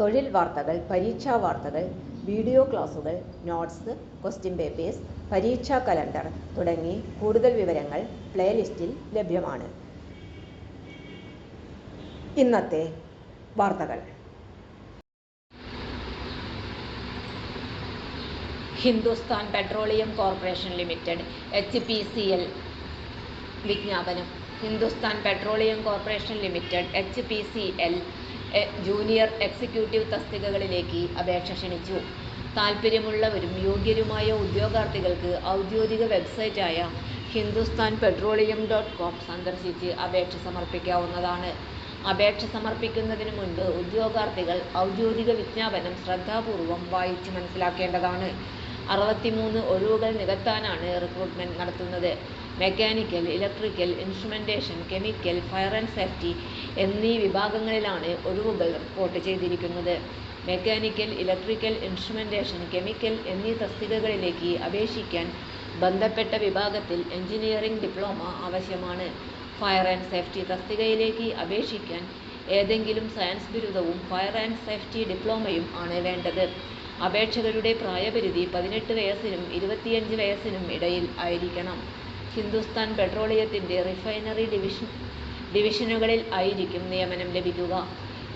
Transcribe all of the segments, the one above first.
തൊഴിൽ വാർത്തകൾ പരീക്ഷാ വാർത്തകൾ വീഡിയോ ക്ലാസുകൾ നോട്ട്സ് ക്വസ്റ്റ്യൻ പേപ്പേഴ്സ് പരീക്ഷാ കലണ്ടർ തുടങ്ങി കൂടുതൽ വിവരങ്ങൾ പ്ലേലിസ്റ്റിൽ ലഭ്യമാണ്. ഇന്നത്തെ വാർത്തകൾ. Hindustan Petroleum Corporation Limited H P C L വിജ്ഞാപനം. Hindustan Petroleum Corporation Limited H P C L junior executive തസ്തികകളിലേക്ക് അപേക്ഷ ക്ഷണിച്ചു. താൽപ്പര്യമുള്ളവരും യോഗ്യരുമായ ഉദ്യോഗാർത്ഥികൾക്ക് ഔദ്യോഗിക വെബ്സൈറ്റായ ഹിന്ദുസ്ഥാൻ പെട്രോളിയം ഡോട്ട് കോം സന്ദർശിച്ച് അപേക്ഷ സമർപ്പിക്കാവുന്നതാണ്. അപേക്ഷ സമർപ്പിക്കുന്നതിന് മുൻപ് ഉദ്യോഗാർത്ഥികൾ ഔദ്യോഗിക വിജ്ഞാപനം ശ്രദ്ധാപൂർവം വായിച്ച് മനസ്സിലാക്കേണ്ടതാണ്. അറുപത്തിമൂന്ന് ഒഴിവുകൾ നികത്താനാണ് റിക്രൂട്ട്മെന്റ് നടത്തുന്നത്. Mechanical electrical instrumentation chemical fire and safety എന്നീ വിഭാഗങ്ങളിലാണ് ഒഴിവുകൾ റിപ്പോർട്ട് ചെയ്തിരിക്കുന്നത്. മെക്കാനിക്കൽ ഇലക്ട്രിക്കൽ ഇൻസ്ട്രുമെന്റേഷൻ കെമിക്കൽ എന്നീ തസ്തികകളിലേക്ക് അപേക്ഷിക്കാൻ ബന്ധപ്പെട്ട വിഭാഗത്തിൽ എഞ്ചിനീയറിംഗ് ഡിപ്ലോമ ആവശ്യമാണ്. ഫയർ ആൻഡ് സേഫ്റ്റി തസ്തികയിലേക്ക് അപേക്ഷിക്കാൻ ഏതെങ്കിലും സയൻസ് ബിരുദവും ഫയർ ആൻഡ് സേഫ്റ്റി ഡിപ്ലോമയും ആണ് വേണ്ടത്. അപേക്ഷകരുടെ പ്രായപരിധി പതിനെട്ട് വയസ്സിനും ഇരുപത്തിയഞ്ച് വയസ്സിനും ഇടയിൽ ആയിരിക്കണം. ഹിന്ദുസ്ഥാൻ പെട്രോളിയത്തിന്റെ റിഫൈനറി ഡിവിഷൻ ഡിവിഷനുകളിൽ ആയിരിക്കും നിയമനം ലഭിക്കുക.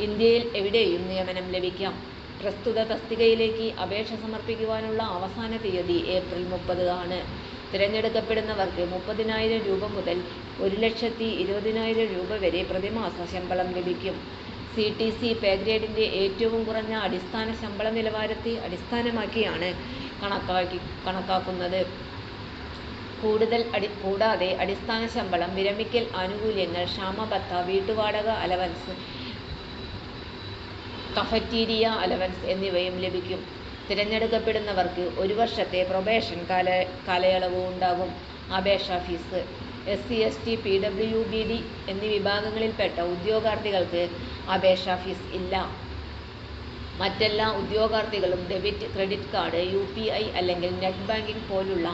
ഇന്ത്യയിൽ എവിടെയും നിയമനം ലഭിക്കാം. പ്രസ്തുത തസ്തികയിലേക്ക് അപേക്ഷ സമർപ്പിക്കുവാനുള്ള അവസാന തീയതി ഏപ്രിൽ മുപ്പത് ആണ്. തിരഞ്ഞെടുക്കപ്പെടുന്നവർക്ക് മുപ്പതിനായിരം രൂപ മുതൽ ഒരു ലക്ഷത്തി ഇരുപതിനായിരം രൂപ വരെ പ്രതിമാസ ശമ്പളം ലഭിക്കും. സി ടി സി പേ ഗ്രേഡിന്റെ ഏറ്റവും കുറഞ്ഞ അടിസ്ഥാന ശമ്പള നിലവാരത്തെ അടിസ്ഥാനമാക്കിയാണ് കണക്കാക്കി കണക്കാക്കുന്നത്. കൂടുതൽ അടി കൂടാതെ അടിസ്ഥാന ശമ്പളം വിരമിക്കൽ ആനുകൂല്യങ്ങൾ ക്ഷാമബത്ത വീട്ടുവാടക അലവൻസ് കഫറ്റീരിയ അലവൻസ് എന്നിവയും ലഭിക്കും. തിരഞ്ഞെടുക്കപ്പെടുന്നവർക്ക് ഒരു വർഷത്തെ പ്രൊബേഷൻ കാല കാലയളവ് ഉണ്ടാകും. അപേക്ഷാ fees S C S T P W B D എന്നീ വിഭാഗങ്ങളിൽപ്പെട്ട ഉദ്യോഗാർത്ഥികൾക്ക് അപേക്ഷാ ഫീസ് ഇല്ല. മറ്റെല്ലാ ഉദ്യോഗാർത്ഥികളും debit credit card U P I അല്ലെങ്കിൽ നെറ്റ് ബാങ്കിംഗ് പോലുള്ള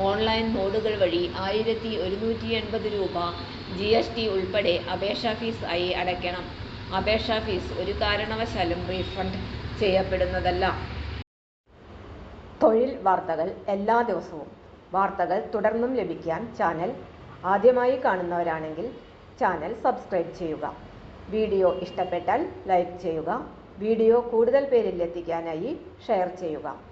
ഓൺലൈൻ മോഡുകൾ വഴി ആയിരത്തി ഒരുന്നൂറ്റി എൺപത് രൂപ ജി എസ് ടി ഉൾപ്പെടെ അപേക്ഷാ ഫീസ് ആയി അടയ്ക്കണം. അപേക്ഷാ ഫീസ് ഒരു കാരണവശാലും റീഫണ്ട് ചെയ്യപ്പെടുന്നതല്ല. തൊഴിൽ വാർത്തകൾ എല്ലാ ദിവസവും. വാർത്തകൾ തുടർന്നും ലഭിക്കാൻ ചാനൽ ആദ്യമായി കാണുന്നവരാണെങ്കിൽ ചാനൽ സബ്സ്ക്രൈബ് ചെയ്യുക. വീഡിയോ ഇഷ്ടപ്പെട്ടാൽ ലൈക്ക് ചെയ്യുക. വീഡിയോ കൂടുതൽ പേരിൽ എത്തിക്കാനായി ഷെയർ ചെയ്യുക.